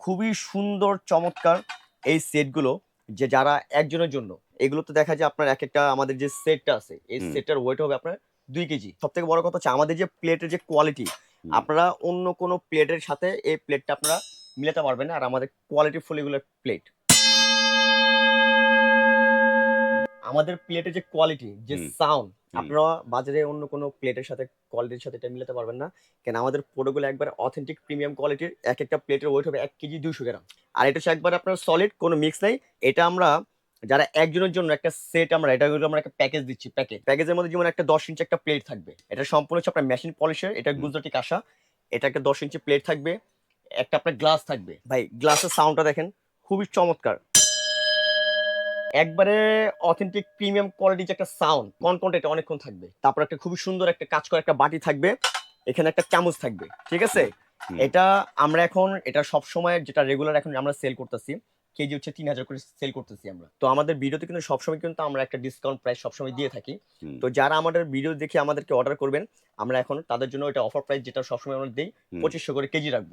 খুবই সুন্দর চমৎকার এই সেটগুলো যে যারা একজনের জন্য। এগুলো তো দেখা যায় আপনার এক একটা আমাদের যে সেটটা আছে এই। সেটটার ওয়েট হবে আপনার দুই কেজি। সব থেকে বড় কথা হচ্ছে আমাদের যে প্লেটের যে কোয়ালিটি আপনারা অন্য কোনো প্লেটের সাথে এই প্লেটটা আপনারা মিলাতে পারবেন না। আর আমাদের কোয়ালিটি ফুল এগুলো প্লেট আমাদের প্লেটের যে কোয়ালিটি যে সাউন্ড। আপনারা বাজারে অন্য কোনো প্লেটের সাথে কোয়ালিটির সাথে এটা মিলাতে পারবেন না। কেন আমাদের প্রোডাক্টগুলো একবার অথেন্টিক প্রিমিয়াম কোয়ালিটির এক একটা প্লেটের ওয়েট হবে এক কেজি দুইশো গ্রাম। আর এটা হচ্ছে একবার আপনার সলিড কোনো মিক্স নেই। এটা আমরা যারা একজনের জন্য একটা সেট আমরা এটা আমরা একটা প্যাকেজ দিচ্ছি প্যাকেজ প্যাকেজের মধ্যে যেমন একটা দশ ইঞ্চি একটা প্লেট থাকবে এটা সম্পূর্ণ হচ্ছে আপনার মেশিন পলিশের এটা। গুজরাটি কাঁসা এটা একটা দশ ইঞ্চি প্লেট থাকবে একটা আপনার গ্লাস থাকবে। ভাই গ্লাসের সাউন্ডটা দেখেন খুবই চমৎকার। একবারে অথেন্টিক প্রিমিয়াম কোয়ালিটি যে একটা সাউন্ড কনকন্ট এটা অনেকক্ষণ থাকবে। তারপর একটা খুবই সুন্দর একটা কাজ করা একটা বাটি থাকবে এখানে একটা চামচ থাকবে ঠিক আছে? এটা আমরা এখন এটা সব সময় যেটা রেগুলার এখন আমরা সেল করতেছি কেজি হচ্ছে তিন হাজার করে সেল করতেছি আমরা। তো আমাদের ভিডিওতে কিন্তু সবসময় কিন্তু আমরা একটা ডিসকাউন্ট প্রাইস সবসময় দিয়ে থাকি। তো যারা আমাদের ভিডিও দেখে আমাদেরকে অর্ডার করবেন আমরা এখন তাদের জন্য এটা অফার প্রাইস যেটা সবসময় আমরা দিই পঁচিশশো করে কেজি রাখব।